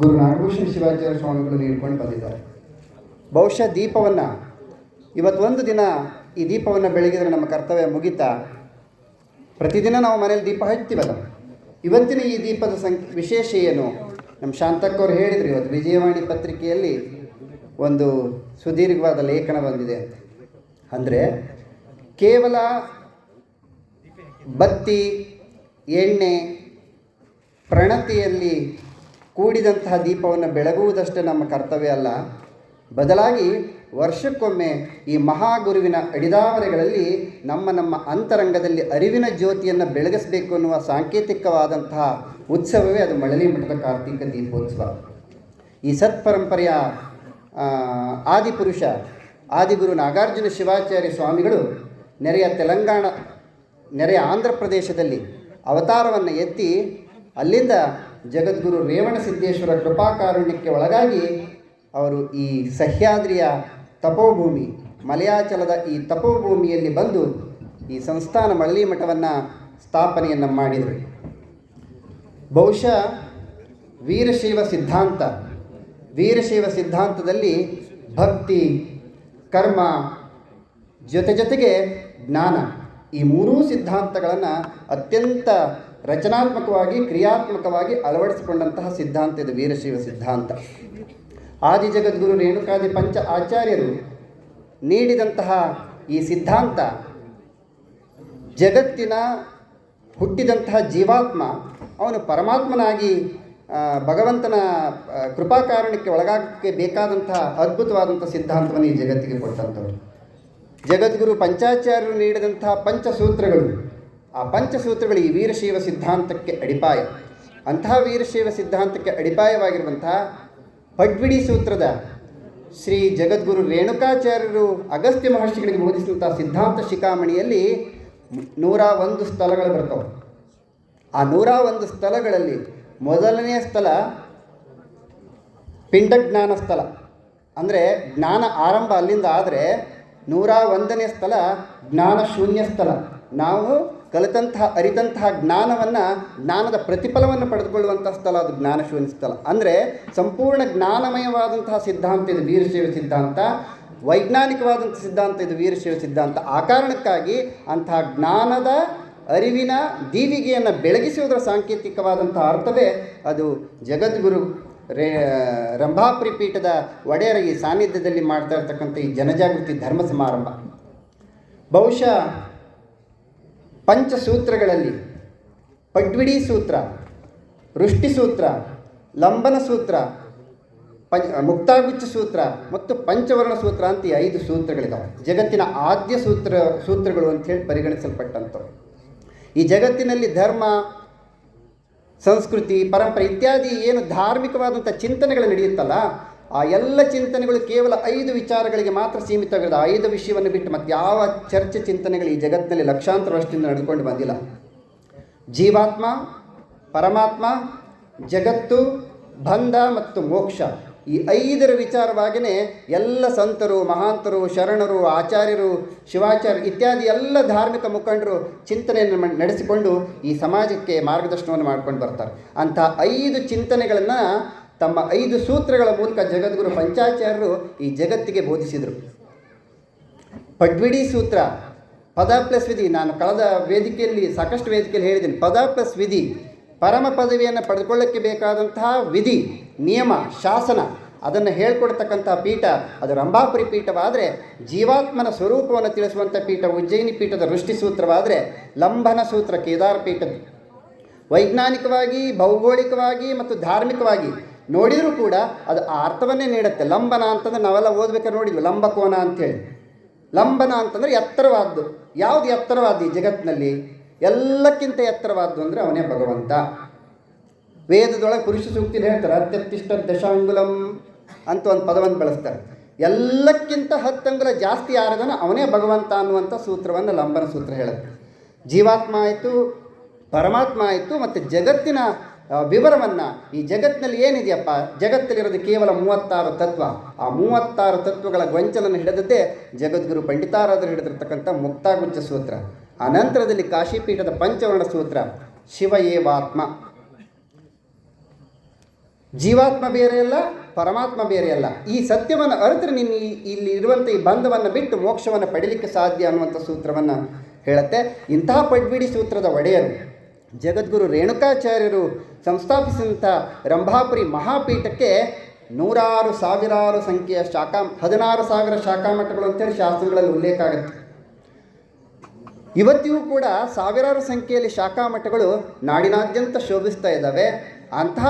ಗುರು ನಾಗಭೂಷಣ ಶಿವಾಚಾರ್ಯ ಸ್ವಾಮಿಗಳು ನೀಡ್ಕೊಂಡು ಬಂದಿದ್ದಾರೆ. ಬಹುಶಃ ದೀಪವನ್ನು ಇವತ್ತೊಂದು ದಿನ ಈ ದೀಪವನ್ನು ಬೆಳಗಿದರೆ ನಮ್ಮ ಕರ್ತವ್ಯ ಮುಗಿತಾ. ಪ್ರತಿದಿನ ನಾವು ಮನೇಲಿ ದೀಪ ಹಚ್ತೀವಲ್ಲ ಇವತ್ತಿನ ಈ ದೀಪದ ಸಂಖ್ಯೆ ವಿಶೇಷ ಏನು? ನಮ್ಮ ಶಾಂತಕ್ಕವ್ರು ಹೇಳಿದರು ಇವತ್ತು ವಿಜಯವಾಣಿ ಪತ್ರಿಕೆಯಲ್ಲಿ ಒಂದು ಸುದೀರ್ಘವಾದ ಲೇಖನ ಬಂದಿದೆ ಅಂತ. ಅಂದರೆ ಕೇವಲ ಬತ್ತಿ, ಎಣ್ಣೆ, ಪ್ರಣತಿಯಲ್ಲಿ ಕೂಡಿದಂತಹ ದೀಪವನ್ನು ಬೆಳಗುವುದಷ್ಟೇ ನಮ್ಮ ಕರ್ತವ್ಯ ಅಲ್ಲ. ಬದಲಾಗಿ ವರ್ಷಕ್ಕೊಮ್ಮೆ ಈ ಮಹಾಗುರುವಿನ ಅಡಿದಾವರೆಗಳಲ್ಲಿ ನಮ್ಮ ನಮ್ಮ ಅಂತರಂಗದಲ್ಲಿ ಅರಿವಿನ ಜ್ಯೋತಿಯನ್ನು ಬೆಳಗಿಸಬೇಕು ಅನ್ನುವ ಸಾಂಕೇತಿಕವಾದಂತಹ ಉತ್ಸವವೇ ಅದು ಮಳಲಿ ಮಠದ ಕಾರ್ತಿಕ ದೀಪೋತ್ಸವ. ಈ ಸತ್ಪರಂಪರೆಯ ಆದಿಪುರುಷ, ಆದಿಗುರು ನಾಗಾರ್ಜುನ ಶಿವಾಚಾರ್ಯ ಸ್ವಾಮಿಗಳು ನೆರೆಯ ತೆಲಂಗಾಣ, ನೆರೆಯ ಆಂಧ್ರ ಪ್ರದೇಶದಲ್ಲಿ ಅವತಾರವನ್ನು ಎತ್ತಿ ಅಲ್ಲಿಂದ ಜಗದ್ಗುರು ರೇವಣ ಸಿದ್ದೇಶ್ವರ ಕೃಪಾಕಾರುಣ್ಯಕ್ಕೆ ಒಳಗಾಗಿ ಅವರು ಈ ಸಹ್ಯಾದ್ರಿಯ ತಪೋಭೂಮಿ, ಮಲಯಾಚಲದ ಈ ತಪೋಭೂಮಿಯಲ್ಲಿ ಬಂದು ಈ ಸಂಸ್ಥಾನ ಮಳಲಿ ಮಠವನ್ನು ಸ್ಥಾಪನೆಯನ್ನು ಮಾಡಿದರು. ಬಹುಶಃ ವೀರಶೈವ ಸಿದ್ಧಾಂತ, ವೀರಶೈವ ಸಿದ್ಧಾಂತದಲ್ಲಿ ಭಕ್ತಿ, ಕರ್ಮ ಜೊತೆ ಜೊತೆಗೆ ಜ್ಞಾನ ಈ ಮೂರೂ ಸಿದ್ಧಾಂತಗಳನ್ನು ಅತ್ಯಂತ ರಚನಾತ್ಮಕವಾಗಿ, ಕ್ರಿಯಾತ್ಮಕವಾಗಿ ಅಳವಡಿಸಿಕೊಂಡಂತಹ ಸಿದ್ಧಾಂತ ಇದು, ವೀರಶೈವ ಸಿದ್ಧಾಂತ. ಆದಿ ಜಗದ್ಗುರು ರೇಣುಕಾದಿ ಪಂಚ ಆಚಾರ್ಯರು ನೀಡಿದಂತಹ ಈ ಸಿದ್ಧಾಂತ, ಜಗತ್ತಿನ ಹುಟ್ಟಿದಂತಹ ಜೀವಾತ್ಮ, ಅವನು ಪರಮಾತ್ಮನಾಗಿ ಭಗವಂತನ ಕೃಪಾಕಾರಣಕ್ಕೆ ಒಳಗಾಗಕ್ಕೆ ಬೇಕಾದಂತಹ ಅದ್ಭುತವಾದಂಥ ಸಿದ್ಧಾಂತವನ್ನು ಈ ಜಗತ್ತಿಗೆ ಕೊಟ್ಟಂಥವ್ರು. ಜಗದ್ಗುರು ಪಂಚಾಚಾರ್ಯರು ನೀಡಿದಂತಹ ಪಂಚಸೂತ್ರಗಳು ಆ ಪಂಚಸೂತ್ರಗಳು ಈ ವೀರಶೈವ ಸಿದ್ಧಾಂತಕ್ಕೆ ಅಡಿಪಾಯ. ಅಂತಹ ವೀರಶೈವ ಸಿದ್ಧಾಂತಕ್ಕೆ ಅಡಿಪಾಯವಾಗಿರುವಂತಹ ಪಡ್ವಿಡಿ ಸೂತ್ರದ ಶ್ರೀ ಜಗದ್ಗುರು ರೇಣುಕಾಚಾರ್ಯರು ಅಗಸ್ತ್ಯ ಮಹರ್ಷಿಗಳಿಗೆ ಬೋಧಿಸಿದಂಥ ಸಿದ್ಧಾಂತ ಶಿಖಾಮಣಿಯಲ್ಲಿ ನೂರ ಒಂದು ಸ್ಥಳಗಳು ಬರ್ತವೆ. ಆ ನೂರ ಒಂದು ಸ್ಥಳಗಳಲ್ಲಿ ಮೊದಲನೆಯ ಸ್ಥಳ ಪಿಂಡಜ್ಞಾನ ಸ್ಥಳ. ಅಂದರೆ ಜ್ಞಾನ ಆರಂಭ ಅಲ್ಲಿಂದ ಆದರೆ ನೂರ ಒಂದನೇ ಸ್ಥಳ ಜ್ಞಾನ ಶೂನ್ಯ ಸ್ಥಳ. ನಾವು ಕಲಿತಂತಹ, ಅರಿತಂತಹ ಜ್ಞಾನವನ್ನು ಜ್ಞಾನದ ಪ್ರತಿಫಲವನ್ನು ಪಡೆದುಕೊಳ್ಳುವಂಥ ಸ್ಥಳ ಅದು ಜ್ಞಾನ ಶೂನ್ಯ ಸ್ಥಳ. ಅಂದರೆ ಸಂಪೂರ್ಣ ಜ್ಞಾನಮಯವಾದಂತಹ ಸಿದ್ಧಾಂತ ಇದು ವೀರಶೈವ ಸಿದ್ಧಾಂತ ವೈಜ್ಞಾನಿಕವಾದಂಥ ಸಿದ್ಧಾಂತ ಇದು ವೀರಶೈವ ಸಿದ್ಧಾಂತ. ಆ ಕಾರಣಕ್ಕಾಗಿ ಅಂತಹ ಜ್ಞಾನದ ಅರಿವಿನ ದೀವಿಗೆಯನ್ನು ಬೆಳಗಿಸುವುದರ ಸಾಂಕೇತಿಕವಾದಂಥ ಅರ್ಥವೇ ಅದು ಜಗದ್ಗುರು ರೇ ರಂಭಾಪುರಿ ಪೀಠದ ಒಡೆಯರ ಈ ಸಾನ್ನಿಧ್ಯದಲ್ಲಿ ಮಾಡ್ತಾ ಇರ್ತಕ್ಕಂಥ ಈ ಜನಜಾಗೃತಿ ಧರ್ಮ ಸಮಾರಂಭ. ಬಹುಶಃ ಪಂಚಸೂತ್ರಗಳಲ್ಲಿ ಪಡ್ವಿಡಿ ಸೂತ್ರ, ವೃಷ್ಟಿ ಸೂತ್ರ, ಲಂಬನ ಸೂತ್ರ ಪಂಚ ಮುಕ್ತಾಗುಚ್ಚ ಸೂತ್ರ ಮತ್ತು ಪಂಚವರ್ಣ ಸೂತ್ರ ಅಂತ ಈ ಐದು ಸೂತ್ರಗಳಿದ್ದಾವೆ ಜಗತ್ತಿನ ಆದ್ಯ ಸೂತ್ರ, ಸೂತ್ರಗಳು ಅಂಥೇಳಿ ಪರಿಗಣಿಸಲ್ಪಟ್ಟಂಥವು. ಈ ಜಗತ್ತಿನಲ್ಲಿ ಧರ್ಮ, ಸಂಸ್ಕೃತಿ, ಪರಂಪರೆ ಇತ್ಯಾದಿ ಏನು ಧಾರ್ಮಿಕವಾದಂಥ ಚಿಂತನೆಗಳು ನಡೆಯುತ್ತಲ್ಲ ಆ ಎಲ್ಲ ಚಿಂತನೆಗಳು ಕೇವಲ ಐದು ವಿಚಾರಗಳಿಗೆ ಮಾತ್ರ ಸೀಮಿತವಾಗಿರೋದು. ಆ ಐದು ವಿಷಯವನ್ನು ಬಿಟ್ಟು ಮತ್ತೆ ಯಾವ ಚರ್ಚೆ ಚಿಂತನೆಗಳು ಈ ಜಗತ್ತಿನಲ್ಲಿ ಲಕ್ಷಾಂತರ ವರ್ಷದಿಂದ ನಡೆದುಕೊಂಡು ಬಂದಿಲ್ಲ. ಜೀವಾತ್ಮ, ಪರಮಾತ್ಮ, ಜಗತ್ತು, ಬಂಧ ಮತ್ತು ಮೋಕ್ಷ ಈ ಐದರ ವಿಚಾರವಾಗಿಯೇ ಎಲ್ಲ ಸಂತರು, ಮಹಾಂತರು, ಶರಣರು, ಆಚಾರ್ಯರು ಶಿವಾಚಾರ್ಯ ಇತ್ಯಾದಿ ಎಲ್ಲ ಧಾರ್ಮಿಕ ಮುಖಂಡರು ಚಿಂತನೆಯನ್ನು ನಡೆಸಿಕೊಂಡು ಈ ಸಮಾಜಕ್ಕೆ ಮಾರ್ಗದರ್ಶನವನ್ನು ಮಾಡ್ಕೊಂಡು ಬರ್ತಾರೆ. ಅಂತಹ ಐದು ಚಿಂತನೆಗಳನ್ನು ತಮ್ಮ ಐದು ಸೂತ್ರಗಳ ಮೂಲಕ ಜಗದ್ಗುರು ಪಂಚಾಚಾರ್ಯರು ಈ ಜಗತ್ತಿಗೆ ಬೋಧಿಸಿದರು. ಪಡ್ವಿಡಿ ಸೂತ್ರ, ಪದ ಪ್ಲಸ್ ವಿಧಿ. ನಾನು ಕಳೆದ ವೇದಿಕೆಯಲ್ಲಿ, ಸಾಕಷ್ಟು ವೇದಿಕೆಯಲ್ಲಿ ಹೇಳಿದ್ದೀನಿ. ಪದ ಪ್ಲಸ್ ವಿಧಿ, ಪರಮ ಪದವಿಯನ್ನು ಪಡೆದುಕೊಳ್ಳಕ್ಕೆ ಬೇಕಾದಂತಹ ವಿಧಿ, ನಿಯಮ, ಶಾಸನ, ಅದನ್ನು ಹೇಳ್ಕೊಡ್ತಕ್ಕಂಥ ಪೀಠ, ಅದು ರಂಭಾಪುರಿ ಪೀಠವಾದರೆ ಜೀವಾತ್ಮನ ಸ್ವರೂಪವನ್ನು ತಿಳಿಸುವಂಥ ಪೀಠ, ಉಜ್ಜಯಿನಿ ಪೀಠದ ಸೂತ್ರವಾದರೆ ಲಂಬನ ಸೂತ್ರ, ಕೇದಾರ ಪೀಠದ್ದು. ವೈಜ್ಞಾನಿಕವಾಗಿ, ಭೌಗೋಳಿಕವಾಗಿ ಮತ್ತು ಧಾರ್ಮಿಕವಾಗಿ ನೋಡಿದರೂ ಕೂಡ ಅದು ಆ ಅರ್ಥವನ್ನೇ ನೀಡುತ್ತೆ. ಲಂಬನ ಅಂತಂದ್ರೆ ನಾವೆಲ್ಲ ಓದ್ಬೇಕಾದ್ರೆ ನೋಡಿದ್ವಿ, ಲಂಬಕೋನ ಅಂಥೇಳಿ ಲಂಬನ ಅಂತಂದರೆ ಎತ್ತರವಾದ್ದು. ಯಾವುದು ಎತ್ತರವಾದ್ದು ಈ ಜಗತ್ತಿನಲ್ಲಿ? ಎಲ್ಲಕ್ಕಿಂತ ಎತ್ತರವಾದ್ದು ಅಂದರೆ ಅವನೇ ಭಗವಂತ. ವೇದದೊಳಗೆ ಪುರುಷ ಸೂಕ್ತಿಲಿ ಹೇಳ್ತಾರೆ ಅತ್ಯತ್ತಿಷ್ಟ ದಶಾಂಗುಲಂ ಅಂತ ಒಂದು ಪದವನ್ನು ಬಳಸ್ತಾರೆ. ಎಲ್ಲಕ್ಕಿಂತ ಹತ್ತಂಗುಲ ಜಾಸ್ತಿ ಯಾರದನ? ಅವನೇ ಭಗವಂತ ಅನ್ನುವಂಥ ಸೂತ್ರವನ್ನು ಲಂಬನ ಸೂತ್ರ ಹೇಳುತ್ತೆ. ಜೀವಾತ್ಮ ಆಯಿತು, ಪರಮಾತ್ಮ ಆಯಿತು, ಮತ್ತು ಜಗತ್ತಿನ ವಿವರವನ್ನು ಈ ಜಗತ್ತಿನಲ್ಲಿ ಏನಿದೆಯಪ್ಪ? ಜಗತ್ತಲ್ಲಿರೋದು ಕೇವಲ ಮೂವತ್ತಾರು ತತ್ವ. ಆ ಮೂವತ್ತಾರು ತತ್ವಗಳ ಗೊಂಚಲನ್ನು ಹಿಡಿದದ್ದೇ ಜಗದ್ಗುರು ಪಂಡಿತಾರಾದರು ಹಿಡಿದಿರ್ತಕ್ಕಂಥ ಮುಕ್ತಾಗುಂಚ ಸೂತ್ರ. ಆ ನಂತರದಲ್ಲಿ ಕಾಶಿಪೀಠದ ಪಂಚವರ್ಣ ಸೂತ್ರ. ಶಿವ ಏವಾತ್ಮ. ಜೀವಾತ್ಮ ಬೇರೆ ಅಲ್ಲ, ಪರಮಾತ್ಮ ಬೇರೆ ಅಲ್ಲ. ಈ ಸತ್ಯವನ್ನು ಅರಿತರೆ ನೀನು ಇಲ್ಲಿ ಇರುವಂಥ ಈ ಬಂಧವನ್ನು ಬಿಟ್ಟು ಮೋಕ್ಷವನ್ನು ಪಡೀಲಿಕ್ಕೆ ಸಾಧ್ಯ ಅನ್ನುವಂಥ ಸೂತ್ರವನ್ನು ಹೇಳುತ್ತೆ ಇಂತಹ ಪಡ್ಬಿಡಿ ಸೂತ್ರದ ಒಡೆಯರು. ಜಗದ್ಗುರು ರೇಣುಕಾಚಾರ್ಯರು ಸಂಸ್ಥಾಪಿಸಿದಂಥ ರಂಭಾಪುರಿ ಮಹಾಪೀಠಕ್ಕೆ ನೂರಾರು ಸಾವಿರಾರು ಸಂಖ್ಯೆಯ ಶಾಖಾ, ಹದಿನಾರು ಸಾವಿರ ಶಾಖಾ ಮಠಗಳು ಅಂತೇಳಿ ಶಾಸ್ತ್ರಗಳಲ್ಲಿ ಉಲ್ಲೇಖ ಆಗುತ್ತೆ. ಇವತ್ತಿಗೂ ಕೂಡ ಸಾವಿರಾರು ಸಂಖ್ಯೆಯಲ್ಲಿ ಶಾಖಾ ಮಠಗಳು ನಾಡಿನಾದ್ಯಂತ ಶೋಭಿಸ್ತಾ ಇದ್ದಾವೆ. ಅಂತಹ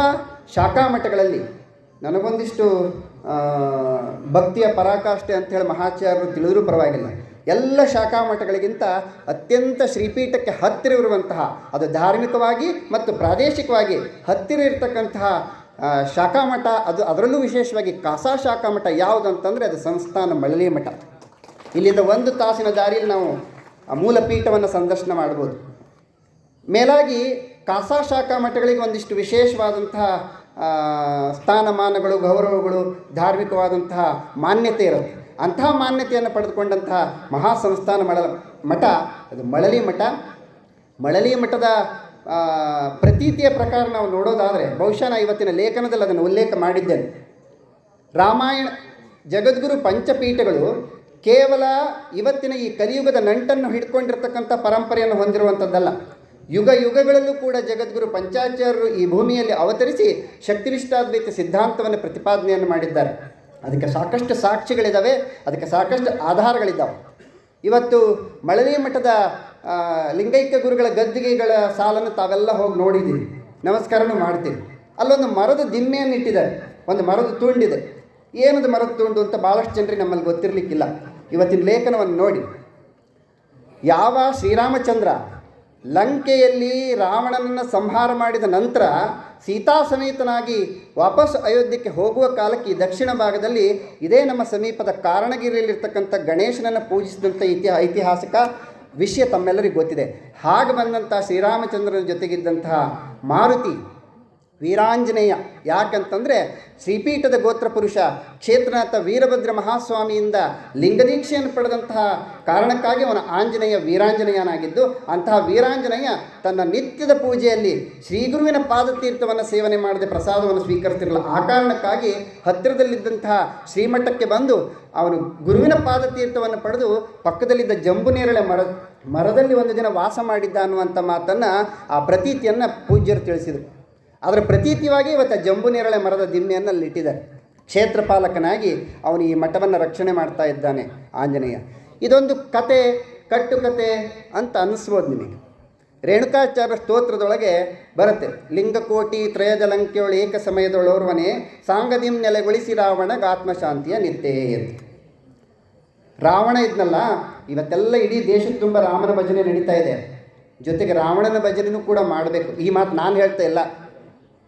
ಶಾಖಾ ಮಠಗಳಲ್ಲಿ ನನಗೊಂದಿಷ್ಟು ಭಕ್ತಿಯ ಪರಾಕಾಷ್ಠೆ ಅಂತೇಳಿ ಮಹಾಚಾರ್ಯರು ತಿಳಿದರೂ ಪರವಾಗಿಲ್ಲ. ಎಲ್ಲ ಶಾಖಾ ಮಠಗಳಿಗಿಂತ ಅತ್ಯಂತ ಶ್ರೀಪೀಠಕ್ಕೆ ಹತ್ತಿರವಿರುವಂತಹ, ಅದು ಧಾರ್ಮಿಕವಾಗಿ ಮತ್ತು ಪ್ರಾದೇಶಿಕವಾಗಿ ಹತ್ತಿರ ಇರತಕ್ಕಂತಹ ಶಾಖಾಮಠ ಶಾಖಾ ಮಠ, ಅದು ಅದರಲ್ಲೂ ವಿಶೇಷವಾಗಿ ಕಾಸಾ ಶಾಖಾ ಮಠ ಯಾವುದಂತಂದರೆ ಅದು ಸಂಸ್ಥಾನ ಮಳಲಿ ಮಠ. ಇಲ್ಲಿಂದ ಒಂದು ತಾಸಿನ ದಾರಿಯಲ್ಲಿ ನಾವು ಆ ಮೂಲ ಪೀಠವನ್ನು ಸಂದರ್ಶನ ಮಾಡ್ಬೋದು. ಮೇಲಾಗಿ ಕಾಸಾ ಶಾಖಾ ಮಠಗಳಿಗೆ ಒಂದಿಷ್ಟು ವಿಶೇಷವಾದಂತಹ ಸ್ಥಾನಮಾನಗಳು, ಗೌರವಗಳು, ಧಾರ್ಮಿಕವಾದಂತಹ ಮಾನ್ಯತೆ ಇರುತ್ತೆ. ಅಂತಹ ಮಾನ್ಯತೆಯನ್ನು ಪಡೆದುಕೊಂಡಂತಹ ಮಹಾ ಸಂಸ್ಥಾನ ಮಳ ಮಠ, ಅದು ಮಳಲಿ ಮಠ. ಮಳಲಿ ಮಠದ ಪ್ರತೀತಿಯ ಪ್ರಕಾರ ನಾವು ನೋಡೋದಾದರೆ ಬಹುಶಃ ನಾ ಇವತ್ತಿನ ಲೇಖನದಲ್ಲಿ ಅದನ್ನು ಉಲ್ಲೇಖ ಮಾಡಿದ್ದೇನೆ. ರಾಮಾಯಣ, ಜಗದ್ಗುರು ಪಂಚಪೀಠಗಳು ಕೇವಲ ಇವತ್ತಿನ ಈ ಕಲಿಯುಗದ ನಂಟನ್ನು ಹಿಡ್ಕೊಂಡಿರ್ತಕ್ಕಂಥ ಪರಂಪರೆಯನ್ನು ಹೊಂದಿರುವಂಥದ್ದಲ್ಲ. ಯುಗ ಯುಗಗಳಲ್ಲೂ ಕೂಡ ಜಗದ್ಗುರು ಪಂಚಾಚಾರ್ಯರು ಈ ಭೂಮಿಯಲ್ಲಿ ಅವತರಿಸಿ ಶಕ್ತಿನಿಷ್ಠಾದ್ವೈತ ಸಿದ್ಧಾಂತವನ್ನು ಪ್ರತಿಪಾದನೆಯನ್ನು ಮಾಡಿದ್ದಾರೆ. ಅದಕ್ಕೆ ಸಾಕಷ್ಟು ಸಾಕ್ಷಿಗಳಿದ್ದಾವೆ ಅದಕ್ಕೆ ಸಾಕಷ್ಟು ಆಧಾರಗಳಿದ್ದಾವೆ ಇವತ್ತು ಮಳಲಿ ಮಠದ ಲಿಂಗೈಕ್ಯ ಗುರುಗಳ ಗದ್ದಿಗೆಗಳ ಸಾಲನ್ನು ತಾವೆಲ್ಲ ಹೋಗಿ ನೋಡಿದ್ದೀರಿ. ನಮಸ್ಕಾರನೂ ಮಾಡ್ತೀರಿ. ಅಲ್ಲೊಂದು ಮರದ ದಿಮ್ಮೆಯನ್ನು ಇಟ್ಟಿದ್ದಾರೆ ಒಂದು ಮರದ ತುಂಡಿದೆ. ಏನದು ಮರದ ತುಂಡು ಅಂತ ಭಾಳಷ್ಟು ಜನರಿಗೆ ನಮ್ಮಲ್ಲಿ ಗೊತ್ತಿರಲಿಕ್ಕಿಲ್ಲ. ಇವತ್ತಿನ ಲೇಖನವನ್ನು ನೋಡಿ. ಯಾವ ಶ್ರೀರಾಮಚಂದ್ರ ಲಂಕೆಯಲ್ಲಿ ರಾವಣನನ್ನು ಸಂಹಾರ ಮಾಡಿದ ನಂತರ ಸೀತಾ ಸಮೇತನಾಗಿ ವಾಪಸ್ ಅಯೋಧ್ಯಕ್ಕೆ ಹೋಗುವ ಕಾಲಕ್ಕೆ ದಕ್ಷಿಣ ಭಾಗದಲ್ಲಿ ಇದೇ ನಮ್ಮ ಸಮೀಪದ ಕಾರಣಗಿರಿಯಲ್ಲಿರ್ತಕ್ಕಂಥ ಗಣೇಶನನ್ನು ಪೂಜಿಸಿದಂಥ ಇತಿಹಾ, ಐತಿಹಾಸಿಕ ವಿಷಯ ತಮ್ಮೆಲ್ಲರಿಗೂ ಗೊತ್ತಿದೆ. ಹಾಗೆ ಬಂದಂಥ ಶ್ರೀರಾಮಚಂದ್ರನ ಜೊತೆಗಿದ್ದಂತಹ ಮಾರುತಿ ವೀರಾಂಜನೇಯ. ಯಾಕಂತಂದರೆ ಶ್ರೀಪೀಠದ ಗೋತ್ರ ಪುರುಷ ಕ್ಷೇತ್ರನಾಥ ವೀರಭದ್ರ ಮಹಾಸ್ವಾಮಿಯಿಂದ ಲಿಂಗದೀಕ್ಷೆಯನ್ನು ಪಡೆದಂತಹ ಕಾರಣಕ್ಕಾಗಿ ಅವನ ಆಂಜನೇಯ ವೀರಾಂಜನೇಯನಾಗಿದ್ದು, ಅಂತಹ ವೀರಾಂಜನೇಯ ತನ್ನ ನಿತ್ಯದ ಪೂಜೆಯಲ್ಲಿ ಶ್ರೀಗುರುವಿನ ಪಾದತೀರ್ಥವನ್ನು ಸೇವನೆ ಮಾಡದೆ ಪ್ರಸಾದವನ್ನು ಸ್ವೀಕರಿಸಿರಲಿಲ್ಲ ಆ ಕಾರಣಕ್ಕಾಗಿ ಹತ್ತಿರದಲ್ಲಿದ್ದಂತಹ ಶ್ರೀಮಠಕ್ಕೆ ಬಂದು ಅವನು ಗುರುವಿನ ಪಾದತೀರ್ಥವನ್ನು ಪಡೆದು ಪಕ್ಕದಲ್ಲಿದ್ದ ಜಂಬು ನೇರಳೆ ಮರ, ಮರದಲ್ಲಿ ಒಂದು ದಿನ ವಾಸ ಮಾಡಿದ್ದ ಅನ್ನುವಂಥ ಮಾತನ್ನು ಆ ಪ್ರತೀತಿಯನ್ನು ಪೂಜ್ಯರು ತಿಳಿಸಿದರು. ಅದರ ಪ್ರತೀತಿಯಾಗಿ ಇವತ್ತು ಜಂಬು ನೇರಳೆ ಮರದ ದಿಮ್ಮೆಯನ್ನು ಅಲ್ಲಿ ಇಟ್ಟಿದ್ದಾರೆ ಕ್ಷೇತ್ರಪಾಲಕನಾಗಿ ಅವನು ಈ ಮಠವನ್ನು ರಕ್ಷಣೆ ಮಾಡ್ತಾ ಇದ್ದಾನೆ ಆಂಜನೇಯ. ಇದೊಂದು ಕತೆ, ಕಟ್ಟುಕತೆ ಅಂತ ಅನ್ನಿಸ್ಬೋದು ನಿಮಗೆ. ರೇಣುಕಾಚಾರ್ಯ ಸ್ತೋತ್ರದೊಳಗೆ ಬರುತ್ತೆ, ಲಿಂಗಕೋಟಿ ತ್ರಯಜಲಂಕ್ಯೋಳು ಏಕ ಸಮಯದೊಳೋರ್ವನೇ ಸಾಂಗದಿಂ ನೆಲೆಗೊಳಿಸಿ ರಾವಣ ಆತ್ಮಶಾಂತಿಯ ನಿತ್ಯೇ ಎಂದು. ರಾವಣ ಇದ್ನಲ್ಲ, ಇವತ್ತೆಲ್ಲ ಇಡೀ ದೇಶದ ತುಂಬ ರಾಮನ ಭಜನೆ ನಡೀತಾ ಇದೆ. ಜೊತೆಗೆ ರಾವಣನ ಭಜನೆನೂ ಕೂಡ ಮಾಡಬೇಕು. ಈ ಮಾತು ನಾನು ಹೇಳ್ತಾ ಇಲ್ಲ.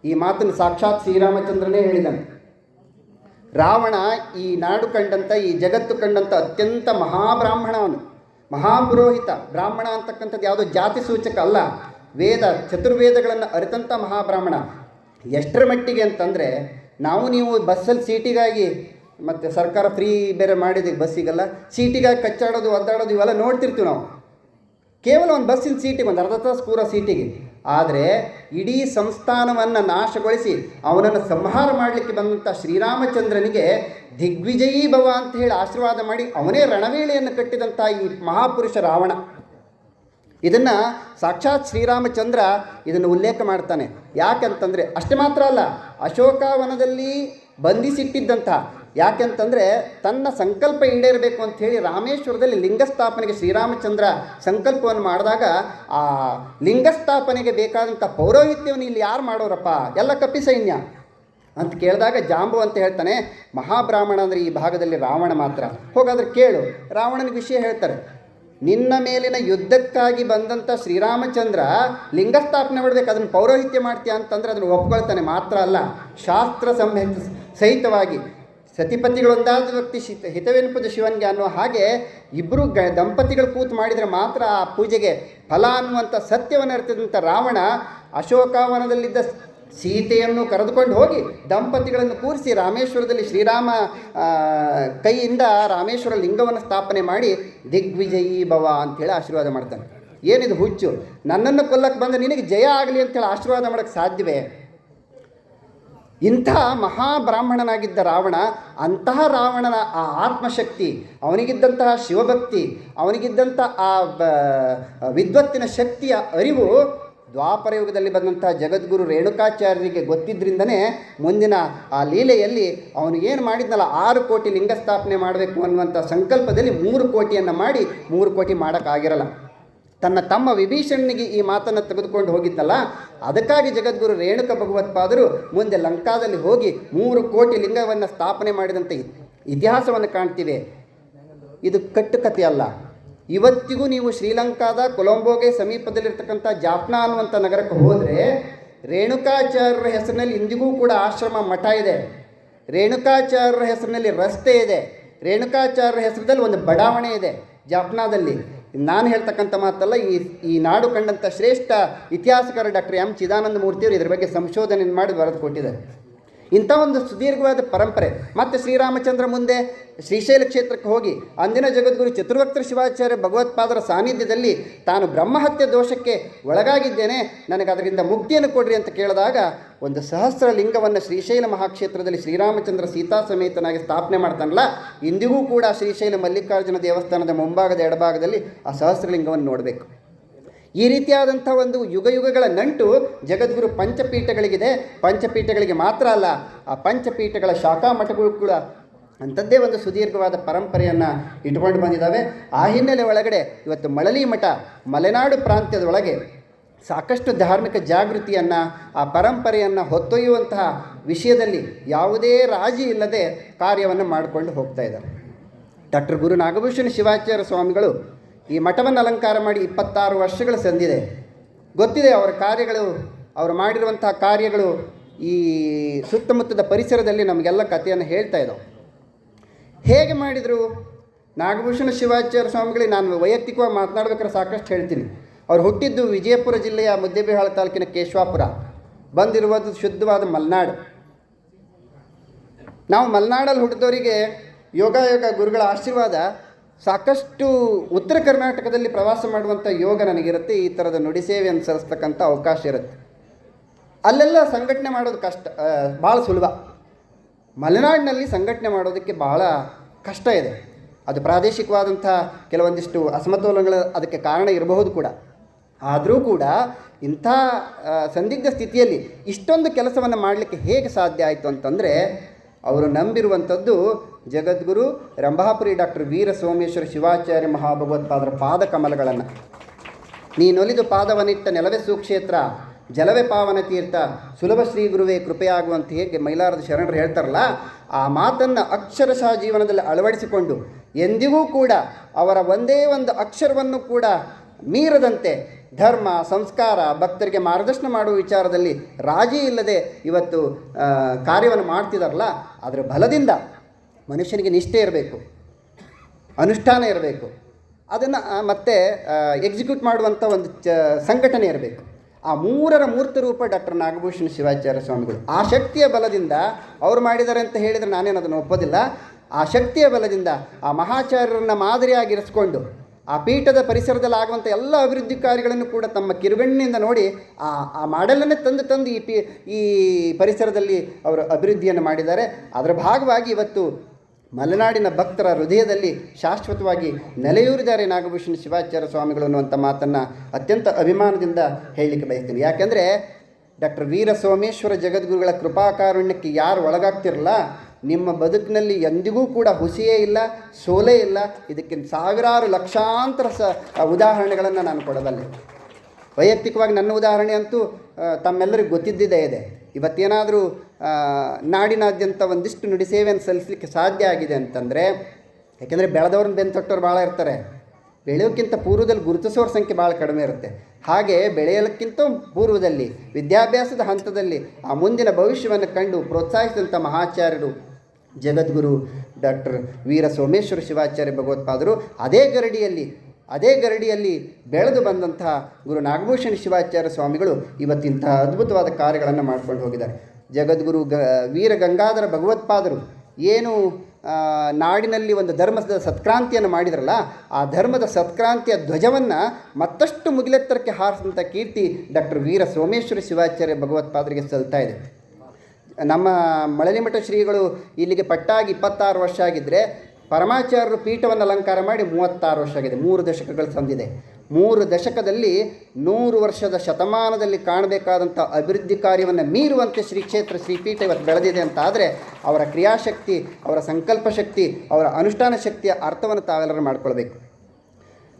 ಈ ಮಾತನ್ನು ಸಾಕ್ಷಾತ್ ಶ್ರೀರಾಮಚಂದ್ರನೇ ಹೇಳಿದನು. ರಾವಣ ಈ ನಾಡು ಕಂಡಂಥ ಈ ಜಗತ್ತು ಕಂಡಂಥ ಅತ್ಯಂತ ಮಹಾಬ್ರಾಹ್ಮಣ ಅವನು. ಮಹಾಪುರೋಹಿತ, ಬ್ರಾಹ್ಮಣ ಅಂತಕ್ಕಂಥದ್ದು ಯಾವುದೋ ಜಾತಿ ಸೂಚಕ ಅಲ್ಲ. ವೇದ, ಚತುರ್ವೇದಗಳನ್ನು ಅರಿತಂಥ ಮಹಾಬ್ರಾಹ್ಮಣ. ಎಷ್ಟರ ಮಟ್ಟಿಗೆ ಅಂತಂದರೆ, ನಾವು ನೀವು ಬಸ್ಸಲ್ಲಿ ಸೀಟಿಗಾಗಿ, ಮತ್ತು ಸರ್ಕಾರ ಫ್ರೀ ಬೇರೆ ಮಾಡಿದೆ ಬಸ್ಸಿಗೆಲ್ಲ, ಸೀಟಿಗಾಗಿ ಕಚ್ಚಾಡೋದು, ಒದ್ದಾಡೋದು ಇವೆಲ್ಲ ನೋಡ್ತಿರ್ತೀವಿ ನಾವು. ಕೇವಲ ಒಂದು ಬಸ್ಸಿನ ಸೀಟಿಗೆ, ಒಂದು ಅರ್ಧ ತಾಸು ಕೂರೋ ಸೀಟಿಗೆ. ಆದರೆ ಇಡೀ ಸಂಸ್ಥಾನವನ್ನು ನಾಶಗೊಳಿಸಿ ಅವನನ್ನು ಸಂಹಾರ ಮಾಡಲಿಕ್ಕೆ ಬಂದಂಥ ಶ್ರೀರಾಮಚಂದ್ರನಿಗೆ ದಿಗ್ವಿಜಯೀ ಭವ ಅಂತ ಹೇಳಿ ಆಶೀರ್ವಾದ ಮಾಡಿ ಅವನೇ ರಣವೇಳೆಯನ್ನು ಕಟ್ಟಿದಂಥ ಈ ಮಹಾಪುರುಷ ರಾವಣ. ಇದನ್ನು ಸಾಕ್ಷಾತ್ ಶ್ರೀರಾಮಚಂದ್ರ ಇದನ್ನು ಉಲ್ಲೇಖ ಮಾಡ್ತಾನೆ. ಯಾಕಂತಂದರೆ ಅಷ್ಟೇ ಮಾತ್ರ ಅಲ್ಲ, ಅಶೋಕವನದಲ್ಲಿ ಬಂಧಿಸಿಟ್ಟಿದ್ದಂಥ ಯಾಕೆಂತಂದರೆ ತನ್ನ ಸಂಕಲ್ಪ ಈಡೇರಬೇಕು ಅಂತ ಹೇಳಿ ರಾಮೇಶ್ವರದಲ್ಲಿ ಲಿಂಗಸ್ಥಾಪನೆಗೆ ಶ್ರೀರಾಮಚಂದ್ರ ಸಂಕಲ್ಪವನ್ನು ಮಾಡಿದಾಗ ಆ ಲಿಂಗಸ್ಥಾಪನೆಗೆ ಬೇಕಾದಂಥ ಪೌರೋಹಿತ್ಯವನ್ನು ಇಲ್ಲಿ ಯಾರು ಮಾಡೋರಪ್ಪ? ಎಲ್ಲ ಕಪಿ ಸೈನ್ಯ ಅಂತ ಕೇಳಿದಾಗ ಜಾಂಬು ಅಂತ ಹೇಳ್ತಾನೆ, ಮಹಾಬ್ರಾಹ್ಮಣ ಅಂದರೆ ಈ ಭಾಗದಲ್ಲಿ ರಾವಣ ಮಾತ್ರ. ಹೋಗಾದ್ರೆ ಕೇಳು ರಾವಣನ ವಿಷಯ ಹೇಳ್ತಾರೆ, ನಿನ್ನ ಮೇಲಿನ ಯುದ್ಧಕ್ಕಾಗಿ ಬಂದಂಥ ಶ್ರೀರಾಮಚಂದ್ರ ಲಿಂಗಸ್ಥಾಪನೆ ಮಾಡಬೇಕು, ಅದನ್ನು ಪೌರೋಹಿತ್ಯ ಮಾಡ್ತೀಯ? ಅಂತಂದರೆ ಅದನ್ನು ಒಪ್ಕೊಳ್ತಾನೆ, ಮಾತ್ರ ಅಲ್ಲ, ಶಾಸ್ತ್ರ ಸಂಹಿತ ಸಹಿತವಾಗಿ. ಸತಿಪತಿಗಳೊಂದಾದ ವ್ಯಕ್ತಿ ಶಿತ ಹಿತವೆನುಪದ ಶಿವನಿಗೆ ಅನ್ನೋ ಹಾಗೆ ಇಬ್ಬರು ಗ ದಂಪತಿಗಳು ಕೂತು ಮಾಡಿದರೆ ಮಾತ್ರ ಆ ಪೂಜೆಗೆ ಫಲ ಅನ್ನುವಂಥ ಸತ್ಯವನ್ನು ಅರಿತದಂಥ ರಾವಣ ಅಶೋಕವನದಲ್ಲಿದ್ದ ಸೀತೆಯನ್ನು ಕರೆದುಕೊಂಡು ಹೋಗಿ ದಂಪತಿಗಳನ್ನು ಕೂರಿಸಿ ರಾಮೇಶ್ವರದಲ್ಲಿ ಶ್ರೀರಾಮ ಕೈಯಿಂದ ರಾಮೇಶ್ವರ ಲಿಂಗವನ್ನು ಸ್ಥಾಪನೆ ಮಾಡಿ ದಿಗ್ವಿಜಯೀ ಭವ ಅಂಥೇಳಿ ಆಶೀರ್ವಾದ ಮಾಡ್ತಾನೆ. ಏನಿದು ಹುಚ್ಚು? ನನ್ನನ್ನು ಕೊಲ್ಲಕ್ಕೆ ಬಂದ ನಿನಗೆ ಜಯ ಆಗಲಿ ಅಂತೇಳಿ ಆಶೀರ್ವಾದ ಮಾಡೋಕ್ಕೆ ಸಾಧ್ಯವೇ? ಇಂಥ ಮಹಾಬ್ರಾಹ್ಮಣನಾಗಿದ್ದ ರಾವಣ, ಅಂತಹ ರಾವಣನ ಆ ಆತ್ಮಶಕ್ತಿ, ಅವನಿಗಿದ್ದಂತಹ ಶಿವಭಕ್ತಿ ಅವನಿಗಿದ್ದಂಥ ಆ ವಿದ್ವತ್ತಿನ ಶಕ್ತಿಯ ಅರಿವು ದ್ವಾಪರ ಯುಗದಲ್ಲಿ ಬಂದಂತಹ ಜಗದ್ಗುರು ರೇಣುಕಾಚಾರ್ಯರಿಗೆ ಗೊತ್ತಿದ್ದರಿಂದನೇ ಮುಂದಿನ ಆ ಲೀಲೆಯಲ್ಲಿ ಅವನು ಏನು ಮಾಡಿದ್ನಲ್ಲ, ಆರು ಕೋಟಿ ಲಿಂಗ ಸ್ಥಾಪನೆ ಮಾಡಬೇಕು ಅನ್ನುವಂಥ ಸಂಕಲ್ಪದಲ್ಲಿ ಮೂರು ಕೋಟಿಯನ್ನು ಮಾಡಿ, ಮೂರು ಕೋಟಿ ಮಾಡೋಕ್ಕಾಗಿರಲ್ಲ. ತನ್ನ ತಮ್ಮ ವಿಭೀಷಣನಿಗೆ ಈ ಮಾತನ್ನು ತೆಗೆದುಕೊಂಡು ಹೋಗಿದ್ದಲ್ಲ? ಅದಕ್ಕಾಗಿ ಜಗದ್ಗುರು ರೇಣುಕ ಭಗವತ್ಪಾದರು ಮುಂದೆ ಲಂಕಾದಲ್ಲಿ ಹೋಗಿ ಮೂರು ಕೋಟಿ ಲಿಂಗವನ್ನು ಸ್ಥಾಪನೆ ಮಾಡಿದಂಥ ಇತಿಹಾಸವನ್ನು ಕಾಣ್ತೀವಿ. ಇದು ಕಟ್ಟುಕತೆ ಅಲ್ಲ. ಇವತ್ತಿಗೂ ನೀವು ಶ್ರೀಲಂಕಾದ ಕೊಲಂಬೋಗೆ ಸಮೀಪದಲ್ಲಿರ್ತಕ್ಕಂಥ ಜಾಫ್ನಾ ಅನ್ನುವಂಥ ನಗರಕ್ಕೆ ಹೋದರೆ ರೇಣುಕಾಚಾರ್ಯರ ಹೆಸರಿನಲ್ಲಿ ಇಂದಿಗೂ ಕೂಡ ಆಶ್ರಮ ಮಠ ಇದೆ. ರೇಣುಕಾಚಾರ್ಯರ ಹೆಸರಿನಲ್ಲಿ ರಸ್ತೆ ಇದೆ. ರೇಣುಕಾಚಾರ್ಯರ ಹೆಸರಿನಲ್ಲಿ ಒಂದು ಬಡಾವಣೆ ಇದೆ ಜಾಫ್ನಾದಲ್ಲಿ. ನಾನು ಹೇಳ್ತಕ್ಕಂಥ ಮಾತಲ್ಲ, ಈ ಈ ನಾಡು ಕಂಡಂಥ ಶ್ರೇಷ್ಠ ಇತಿಹಾಸಕಾರ ಡಾಕ್ಟರ್ ಎಂ ಚಿದಾನಂದ ಮೂರ್ತಿಯವರು ಇದರ ಬಗ್ಗೆ ಸಂಶೋಧನೆ ಮಾಡಿ ಬರೆದು ಕೊಟ್ಟಿದ್ದಾರೆ. ಇಂಥ ಒಂದು ಸುದೀರ್ಘವಾದ ಪರಂಪರೆ. ಮತ್ತು ಶ್ರೀರಾಮಚಂದ್ರ ಮುಂದೆ ಶ್ರೀಶೈಲ ಕ್ಷೇತ್ರಕ್ಕೆ ಹೋಗಿ ಅಂದಿನ ಜಗದ್ಗುರು ಚತುರ್ವಕ್ತ ಶಿವಾಚಾರ್ಯ ಭಗವತ್ಪಾದರ ಸಾನ್ನಿಧ್ಯದಲ್ಲಿ ತಾನು ಬ್ರಹ್ಮಹತ್ಯೆ ದೋಷಕ್ಕೆ ಒಳಗಾಗಿದ್ದೇನೆ, ನನಗೆ ಅದರಿಂದ ಮುಕ್ತಿಯನ್ನು ಕೊಡ್ರಿ ಅಂತ ಕೇಳಿದಾಗ ಒಂದು ಸಹಸ್ರ ಲಿಂಗವನ್ನು ಶ್ರೀಶೈಲ ಮಹಾಕ್ಷೇತ್ರದಲ್ಲಿ ಶ್ರೀರಾಮಚಂದ್ರ ಸೀತಾ ಸಮೇತನಾಗಿ ಸ್ಥಾಪನೆ ಮಾಡ್ತಾನಲ್ಲ, ಇಂದಿಗೂ ಕೂಡ ಶ್ರೀಶೈಲ ಮಲ್ಲಿಕಾರ್ಜುನ ದೇವಸ್ಥಾನದ ಮುಂಭಾಗದ ಎಡಭಾಗದಲ್ಲಿ ಆ ಸಹಸ್ರಲಿಂಗವನ್ನು ನೋಡಬೇಕು. ಈ ರೀತಿಯಾದಂಥ ಒಂದು ಯುಗ ಯುಗಗಳ ನಂಟು ಜಗದ್ಗುರು ಪಂಚಪೀಠಗಳಿಗಿದೆ. ಪಂಚಪೀಠಗಳಿಗೆ ಮಾತ್ರ ಅಲ್ಲ, ಆ ಪಂಚಪೀಠಗಳ ಶಾಖಾ ಮಠಗಳು ಕೂಡ ಅಂಥದ್ದೇ ಒಂದು ಸುದೀರ್ಘವಾದ ಪರಂಪರೆಯನ್ನು ಇಟ್ಕೊಂಡು ಬಂದಿದ್ದಾವೆ. ಆ ಹಿನ್ನೆಲೆ ಒಳಗಡೆ ಇವತ್ತು ಮಳಲಿ ಮಠ, ಮಲೆನಾಡು ಪ್ರಾಂತ್ಯದೊಳಗೆ ಸಾಕಷ್ಟು ಧಾರ್ಮಿಕ ಜಾಗೃತಿಯನ್ನು, ಆ ಪರಂಪರೆಯನ್ನು ಹೊತ್ತೊಯ್ಯುವಂತಹ ವಿಷಯದಲ್ಲಿ ಯಾವುದೇ ರಾಜಿ ಇಲ್ಲದೆ ಕಾರ್ಯವನ್ನು ಮಾಡಿಕೊಂಡು ಹೋಗ್ತಾ ಇದ್ದಾರೆ. ಡಾಕ್ಟರ್ ಗುರು ನಾಗಭೂಷಣ ಶಿವಾಚಾರ್ಯ ಸ್ವಾಮಿಗಳು ಈ ಮಠವನ್ನು ಅಲಂಕಾರ ಮಾಡಿ ಇಪ್ಪತ್ತಾರು ವರ್ಷಗಳು ಸಂದಿದೆ. ಗೊತ್ತಿದೆ ಅವರ ಕಾರ್ಯಗಳು, ಅವರು ಮಾಡಿರುವಂತಹ ಕಾರ್ಯಗಳು ಈ ಸುತ್ತಮುತ್ತದ ಪರಿಸರದಲ್ಲಿ ನಮಗೆಲ್ಲ ಕಥೆಯನ್ನು ಹೇಳ್ತಾ ಇದ್ದಾವೆ. ಹೇಗೆ ಮಾಡಿದರು? ನಾಗಭೂಷಣ ಶಿವಾಚಾರ್ಯ ಸ್ವಾಮಿಗಳಿಗೆ ನಾನು ವೈಯಕ್ತಿಕವಾಗಿ ಮಾತನಾಡ್ಬೇಕಾದ್ರೆ ಸಾಕಷ್ಟು ಹೇಳ್ತೀನಿ. ಅವ್ರು ಹುಟ್ಟಿದ್ದು ವಿಜಯಪುರ ಜಿಲ್ಲೆಯ ಮುದ್ದೇಬಿಹಾಳ ತಾಲೂಕಿನ ಕೇಶವಾಪುರ, ಬಂದಿರುವುದು ಶುದ್ಧವಾದ ಮಲೆನಾಡು. ನಾವು ಮಲೆನಾಡಲ್ಲಿ ಹುಟ್ಟಿದವರಿಗೆ ಯೋಗ ಯೋಗ ಗುರುಗಳ ಆಶೀರ್ವಾದ ಸಾಕಷ್ಟು ಉತ್ತರ ಕರ್ನಾಟಕದಲ್ಲಿ ಪ್ರವಾಸ ಮಾಡುವಂಥ ಯೋಗ ನನಗಿರುತ್ತೆ, ಈ ಥರದ ನುಡಿ ಸೇವೆ ಸಲ್ಲಿಸ್ತಕ್ಕಂಥ ಅವಕಾಶ ಇರುತ್ತೆ. ಅಲ್ಲೆಲ್ಲ ಸಂಘಟನೆ ಮಾಡೋದು ಕಷ್ಟ ಭಾಳ ಸುಲಭ. ಮಲೆನಾಡಿನಲ್ಲಿ ಸಂಘಟನೆ ಮಾಡೋದಕ್ಕೆ ಬಹಳ ಕಷ್ಟ ಇದೆ. ಅದು ಪ್ರಾದೇಶಿಕವಾದಂಥ ಕೆಲವೊಂದಿಷ್ಟು ಅಸಮತೋಲನಗಳು ಅದಕ್ಕೆ ಕಾರಣ ಇರಬಹುದು ಕೂಡ. ಆದರೂ ಕೂಡ ಇಂಥ ಸಂದಿಗ್ಧ ಸ್ಥಿತಿಯಲ್ಲಿ ಇಷ್ಟೊಂದು ಕೆಲಸವನ್ನು ಮಾಡಲಿಕ್ಕೆ ಹೇಗೆ ಸಾಧ್ಯ ಆಯಿತು ಅಂತಂದರೆ ಅವರು ನಂಬಿರುವಂಥದ್ದು ಜಗದ್ಗುರು ರಂಭಾಪುರಿ ಡಾಕ್ಟರ್ ವೀರ ಸೋಮೇಶ್ವರ ಶಿವಾಚಾರ್ಯ ಮಹಾಭಗವತ್ಪಾದರ ಪಾದ ಕಮಲಗಳನ್ನು. ನೀನೊಲಿದು ಪಾದವನಿಟ್ಟ ನೆಲವೇ ಸುಕ್ಷೇತ್ರ, ಜಲವೇ ಪಾವನ ತೀರ್ಥ, ಸುಲಭ ಶ್ರೀ ಗುರುವೇ ಕೃಪೆಯಾಗುವಂತ ಹೇಗೆ ಮೈಲಾರದ ಶರಣರು ಹೇಳ್ತಾರಲ್ಲ, ಆ ಮಾತನ್ನು ಅಕ್ಷರಶಃ ಜೀವನದಲ್ಲಿ ಅಳವಡಿಸಿಕೊಂಡು ಎಂದಿಗೂ ಕೂಡ ಅವರ ಒಂದೇ ಒಂದು ಅಕ್ಷರವನ್ನು ಕೂಡ ಮೀರದಂತೆ ಧರ್ಮ, ಸಂಸ್ಕಾರ, ಭಕ್ತರಿಗೆ ಮಾರ್ಗದರ್ಶನ ಮಾಡುವ ವಿಚಾರದಲ್ಲಿ ರಾಜಿ ಇಲ್ಲದೆ ಇವತ್ತು ಕಾರ್ಯವನ್ನು ಮಾಡ್ತಿದಾರಲ್ಲ ಅದರ ಬಲದಿಂದ ಮನುಷ್ಯನಿಗೆ ನಿಷ್ಠೆ ಇರಬೇಕು. ಅನುಷ್ಠಾನ ಇರಬೇಕು. ಅದನ್ನು ಮತ್ತೆ ಎಕ್ಸಿಕ್ಯೂಟ್ ಮಾಡುವಂಥ ಒಂದು ಚ, ಸಂಘಟನೆ ಇರಬೇಕು. ಆ ಮೂರರ ಮೂರ್ತ ರೂಪ ಡಾಕ್ಟರ್ ನಾಗಭೂಷಣ ಶಿವಾಚಾರ್ಯ ಸ್ವಾಮಿಗಳು. ಆ ಶಕ್ತಿಯ ಬಲದಿಂದ ಅವ್ರು ಮಾಡಿದ್ದಾರೆ ಅಂತ ಹೇಳಿದರೆ ನಾನೇನು ಅದನ್ನು ಒಪ್ಪೋದಿಲ್ಲ. ಆ ಶಕ್ತಿಯ ಬಲದಿಂದ ಆ ಮಹಾಚಾರ್ಯರನ್ನು ಮಾದರಿಯಾಗಿರಿಸ್ಕೊಂಡು ಆ ಪೀಠದ ಪರಿಸರದಲ್ಲಿ ಆಗುವಂಥ ಎಲ್ಲ ಅಭಿವೃದ್ಧಿ ಕಾರ್ಯಗಳನ್ನು ಕೂಡ ತಮ್ಮ ಕಿರುಗಣ್ಣಿನಿಂದ ನೋಡಿ ಆ ಆ ಮಾಡೆಲನ್ನೇ ತಂದು ತಂದು ಈ ಪಿ, ಈ ಪರಿಸರದಲ್ಲಿ ಅವರು ಅಭಿವೃದ್ಧಿಯನ್ನು ಮಾಡಿದ್ದಾರೆ. ಅದರ ಭಾಗವಾಗಿ ಇವತ್ತು ಮಲೆನಾಡಿನ ಭಕ್ತರ ಹೃದಯದಲ್ಲಿ ಶಾಶ್ವತವಾಗಿ ನೆಲೆಯೂರಿದ್ದಾರೆ ನಾಗಭೂಷಣ ಶಿವಾಚಾರ್ಯ ಸ್ವಾಮಿಗಳು ಅನ್ನುವಂಥ ಮಾತನ್ನು ಅತ್ಯಂತ ಅಭಿಮಾನದಿಂದ ಹೇಳಲಿಕ್ಕೆ ಬಯಸ್ತೀನಿ. ಯಾಕೆಂದರೆ ಡಾಕ್ಟರ್ ವೀರ ಸೋಮೇಶ್ವರ ಜಗದ್ಗುರುಗಳ ಕೃಪಾಕಾರುಣ್ಯಕ್ಕೆ ಯಾರು ಒಳಗಾಗ್ತಿರಲ್ಲ ನಿಮ್ಮ ಬದುಕಿನಲ್ಲಿ ಎಂದಿಗೂ ಕೂಡ ಹುಸಿಯೇ ಇಲ್ಲ, ಸೋಲೇ ಇಲ್ಲ. ಇದಕ್ಕೆ ಸಾವಿರಾರು ಲಕ್ಷಾಂತರ ಸ ಉದಾಹರಣೆಗಳನ್ನು ನಾನು ಕೊಡಬಲ್ಲೆ. ವೈಯಕ್ತಿಕವಾಗಿ ನನ್ನ ಉದಾಹರಣೆ ಅಂತೂ ತಮ್ಮೆಲ್ಲರಿಗೂ ಗೊತ್ತಿದ್ದಿದೆ ಇದೆ. ಇವತ್ತೇನಾದರೂ ನಾಡಿನಾದ್ಯಂತ ಒಂದಿಷ್ಟು ನುಡಿ ಸೇವೆಯನ್ನು ಸಲ್ಲಿಸಲಿಕ್ಕೆ ಸಾಧ್ಯ ಆಗಿದೆ ಅಂತಂದರೆ, ಯಾಕೆಂದರೆ ಬೆಳೆದವ್ರನ್ನ ಬೆನ್ನು ತೊಟ್ಟವ್ರು ಭಾಳ ಇರ್ತಾರೆ. ಬೆಳೆಯೋಕ್ಕಿಂತ ಪೂರ್ವದಲ್ಲಿ ಗುರುತಿಸೋರ ಸಂಖ್ಯೆ ಭಾಳ ಕಡಿಮೆ ಇರುತ್ತೆ. ಹಾಗೆ ಬೆಳೆಯೋಕ್ಕಿಂತ ಪೂರ್ವದಲ್ಲಿ, ವಿದ್ಯಾಭ್ಯಾಸದ ಹಂತದಲ್ಲಿ ಆ ಮುಂದಿನ ಭವಿಷ್ಯವನ್ನು ಕಂಡು ಪ್ರೋತ್ಸಾಹಿಸಿದಂಥ ಮಹಾಚಾರ್ಯರು ಜಗದ್ಗುರು ಡಾಕ್ಟರ್ ವೀರ ಸೋಮೇಶ್ವರ ಶಿವಾಚಾರ್ಯ ಭಗವತ್ಪಾದರು ಅದೇ ಗರಡಿಯಲ್ಲಿ ಅದೇ ಗರಡಿಯಲ್ಲಿ ಬೆಳೆದು ಬಂದಂತಹ ಗುರು ನಾಗಭೂಷಣ ಶಿವಾಚಾರ್ಯ ಸ್ವಾಮಿಗಳು ಇವತ್ತಿಂತಹ ಅದ್ಭುತವಾದ ಕಾರ್ಯಗಳನ್ನು ಮಾಡ್ಕೊಂಡು ಹೋಗಿದ್ದಾರೆ. ಜಗದ್ಗುರು ಗ, ವೀರ ಗಂಗಾಧರ ಭಗವತ್ಪಾದರು ಏನು ನಾಡಿನಲ್ಲಿ ಒಂದು ಧರ್ಮದ ಸತ್ಕ್ರಾಂತಿಯನ್ನು ಮಾಡಿದ್ರಲ್ಲ, ಆ ಧರ್ಮದ ಸತ್ಕ್ರಾಂತಿಯ ಧ್ವಜವನ್ನು ಮತ್ತಷ್ಟು ಮುಗಿಲೆತ್ತರಕ್ಕೆ ಹಾರಿಸಿದಂಥ ಕೀರ್ತಿ ಡಾಕ್ಟರ್ ವೀರ ಸೋಮೇಶ್ವರ ಶಿವಾಚಾರ್ಯ ಭಗವತ್ಪಾದರಿಗೆ ಸಲ್ತಾ ಇದೆ. ನಮ್ಮ ಮಳಲಿಮಠ ಶ್ರೀಗಳು ಇಲ್ಲಿಗೆ ಪಟ್ಟಾಗಿ ಇಪ್ಪತ್ತಾರು ವರ್ಷ ಆಗಿದ್ದರೆ ಪರಮಾಚಾರ್ಯರು ಪೀಠವನ್ನು ಅಲಂಕಾರ ಮಾಡಿ ಮೂವತ್ತಾರು ವರ್ಷ ಆಗಿದೆ. ಮೂರು ದಶಕಗಳು ಸಂದಿದೆ ಮೂರು ದಶಕದಲ್ಲಿ ನೂರು ವರ್ಷದ ಶತಮಾನದಲ್ಲಿ ಕಾಣಬೇಕಾದಂಥ ಅಭಿವೃದ್ಧಿ ಕಾರ್ಯವನ್ನು ಮೀರುವಂತೆ ಶ್ರೀ ಕ್ಷೇತ್ರ ಶ್ರೀಪೀಠ ಇವತ್ತು ಬೆಳೆದಿದೆ ಅಂತ ಆದರೆ ಅವರ ಕ್ರಿಯಾಶಕ್ತಿ, ಅವರ ಸಂಕಲ್ಪ ಶಕ್ತಿ, ಅವರ ಅನುಷ್ಠಾನ ಶಕ್ತಿಯ ಅರ್ಥವನ್ನು ತಾವೆಲ್ಲರೂ ಮಾಡ್ಕೊಳ್ಬೇಕು.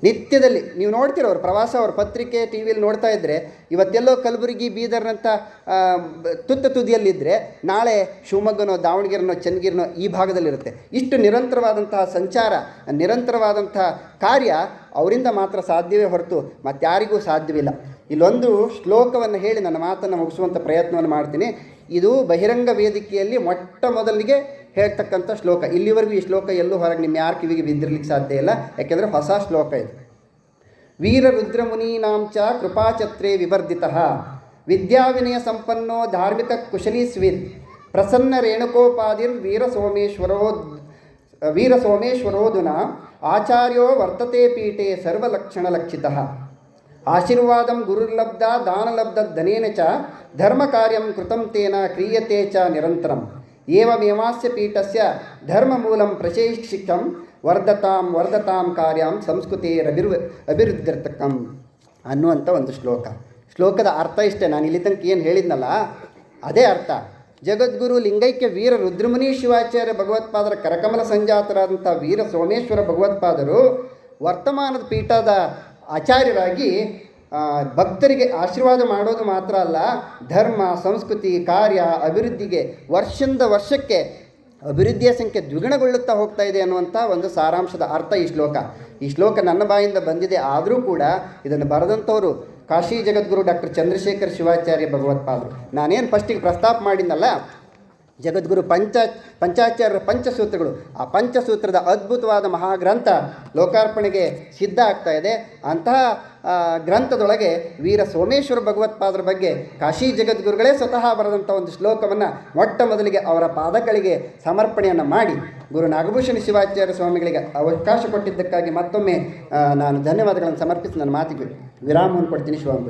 ನಿತ್ಯದಲ್ಲಿ ನೀವು ನೋಡ್ತೀರ ಪ್ರವಾಸ, ಅವ್ರ ಪತ್ರಿಕೆ ಟಿ ವಿಯಲ್ಲಿ ನೋಡ್ತಾ ಇದ್ದರೆ ಇವತ್ತೆಲ್ಲೋ ಕಲಬುರಗಿ ಬೀದರ್ನಂಥ ತುತ್ತ ತುದಿಯಲ್ಲಿದ್ದರೆ ನಾಳೆ ಶಿವಮೊಗ್ಗನೋ, ದಾವಣಗೆರೆನೋ, ಚನ್ನಗಿರಿನೋ ಈ ಭಾಗದಲ್ಲಿರುತ್ತೆ. ಇಷ್ಟು ನಿರಂತರವಾದಂತಹ ಸಂಚಾರ, ನಿರಂತರವಾದಂತಹ ಕಾರ್ಯ ಅವರಿಂದ ಮಾತ್ರ ಸಾಧ್ಯವೇ ಹೊರತು ಮತ್ತಾರಿಗೂ ಸಾಧ್ಯವಿಲ್ಲ. ಇಲ್ಲೊಂದು ಶ್ಲೋಕವನ್ನು ಹೇಳಿ ನನ್ನ ಮಾತನ್ನು ಮುಗಿಸುವಂಥ ಪ್ರಯತ್ನವನ್ನು ಮಾಡ್ತೀನಿ. ಇದು ಬಹಿರಂಗ ವೇದಿಕೆಯಲ್ಲಿ ಮೊಟ್ಟ ಮೊದಲಿಗೆ ಹೇಳ್ತಕ್ಕಂಥ ಶ್ಲೋಕ. ಇಲ್ಲಿವರೆಗೂ ಈ ಶ್ಲೋಕ ಎಲ್ಲೂ ಹೊರಗೆ ನಿಮ್ಮ ಯಾರ ಕಿವಿಗೆ ಬಿದ್ದಿರ್ಲಿಕ್ಕೆ ಸಾಧ್ಯ ಇಲ್ಲ. ಯಾಕೆಂದರೆ ಹೊಸ ಶ್ಲೋಕ ಇದು. ವೀರರುದ್ರಮುನೀನಾಂ ಚ ಕೃಪಾಛತ್ರೇ ವಿವರ್ಧಿತ. ವಿದ್ಯಾವಿನಯ ಸಂಪನ್ನೋ ಧಾರ್ಮಿಕ ಕುಶಲೀ ಸ್ವಿತ್ ಪ್ರಸನ್ನ ರೇಣುಕೋಪಾದಿರ್ ವೀರ ಸೋಮೇಶ್ವರೋ ವೀರ ಸೋಮೇಶ್ವರೋದುನ ಆಚಾರ್ಯೋ ವರ್ತತೆ ಪೀಠೆ ಸರ್ವಲಕ್ಷಣಲಕ್ಷಿತಃ. ಆಶೀರ್ವಾದಂ ಗುರುರ್ಲಬ್ಧ ದಾನಲಬ್ಧ ಧನೇನ ಚ. ಧರ್ಮ ಕಾರ್ಯಂ ಕೃತಂ ತೇನ ಕ್ರಿಯತೆ ಚ ನಿರಂತರಂ. ಏವಮೇವಾಸ್ಯ ಪೀಠಸ್ಯ ಧರ್ಮಮೂಲಂ ಪ್ರಶೈಕ್ಷಿಕಂ ವರ್ಧತಾಂ ವರ್ಧತಾಂ ಕಾರ್ಯಂ ಸಂಸ್ಕೃತಿರಭಿರು ಅಭಿವೃದ್ಧಿರ್ತಕ್ಕಂ ಅನ್ನುವಂಥ ಒಂದು ಶ್ಲೋಕ. ಶ್ಲೋಕದ ಅರ್ಥ ಇಷ್ಟೇ. ನಾನು ಇಲ್ಲಿ ತನಕ ಏನು ಹೇಳಿದ್ನಲ್ಲ, ಅದೇ ಅರ್ಥ. ಜಗದ್ಗುರು ಲಿಂಗೈಕ್ಯ ವೀರ ರುದ್ರಮುನಿ ಶಿವಾಚಾರ್ಯ ಭಗವತ್ಪಾದರ ಕರಕಮಲ ಸಂಜಾತರಾದಂಥ ವೀರ ಸೋಮೇಶ್ವರ ಭಗವತ್ಪಾದರು ವರ್ತಮಾನದ ಪೀಠದ ಆಚಾರ್ಯರಾಗಿ ಭಕ್ತರಿಗೆ ಆಶೀರ್ವಾದ ಮಾಡೋದು ಮಾತ್ರ ಅಲ್ಲ, ಧರ್ಮ, ಸಂಸ್ಕೃತಿ, ಕಾರ್ಯ, ಅಭಿವೃದ್ಧಿಗೆ ವರ್ಷದಿಂದ ವರ್ಷಕ್ಕೆ ಅಭಿವೃದ್ಧಿಯ ಸಂಖ್ಯೆ ದ್ವಿಗುಣಗೊಳ್ಳುತ್ತಾ ಹೋಗ್ತಾ ಇದೆ ಅನ್ನುವಂಥ ಒಂದು ಸಾರಾಂಶದ ಅರ್ಥ ಈ ಶ್ಲೋಕ. ಈ ಶ್ಲೋಕ ನನ್ನ ಬಾಯಿಂದ ಬಂದಿದೆ, ಆದರೂ ಕೂಡ ಇದನ್ನು ಬರೆದಂಥವರು ಕಾಶಿ ಜಗದ್ಗುರು ಡಾಕ್ಟರ್ ಚಂದ್ರಶೇಖರ್ ಶಿವಾಚಾರ್ಯ ಭಗವತ್ಪಾದರು. ನಾನೇನು ಫಸ್ಟಿಗೆ ಪ್ರಸ್ತಾಪ ಮಾಡಿದ್ನಲ್ಲ, ಜಗದ್ಗುರು ಪಂಚ, ಪಂಚಾಚಾರ್ಯರ ಪಂಚಸೂತ್ರಗಳು, ಆ ಪಂಚಸೂತ್ರದ ಅದ್ಭುತವಾದ ಮಹಾಗ್ರಂಥ ಲೋಕಾರ್ಪಣೆಗೆ ಸಿದ್ಧ ಆಗ್ತಾ ಇದೆ. ಅಂತಹ ಗ್ರಂಥದೊಳಗೆ ವೀರ ಸೋಮೇಶ್ವರ ಭಗವತ್ಪಾದರ ಬಗ್ಗೆ ಕಾಶಿ ಜಗದ್ಗುರುಗಳೇ ಸ್ವತಃ ಬರೆದಂಥ ಒಂದು ಶ್ಲೋಕವನ್ನು ಮೊಟ್ಟ ಮೊದಲಿಗೆ ಅವರ ಪಾದಗಳಿಗೆ ಸಮರ್ಪಣೆಯನ್ನು ಮಾಡಿ ಗುರು ನಾಗಭೂಷಣ ಶಿವಾಚಾರ್ಯ ಸ್ವಾಮಿಗಳಿಗೆ ಅವಕಾಶ ಕೊಟ್ಟಿದ್ದಕ್ಕಾಗಿ ಮತ್ತೊಮ್ಮೆ ನಾನು ಧನ್ಯವಾದಗಳನ್ನು ಸಮರ್ಪಿಸಿ ನನ್ನ ಮಾತಿಗೆ ವಿರಾಮವನ್ನು ಕೊಡ್ತೀನಿ ಶಿವಾಂಬ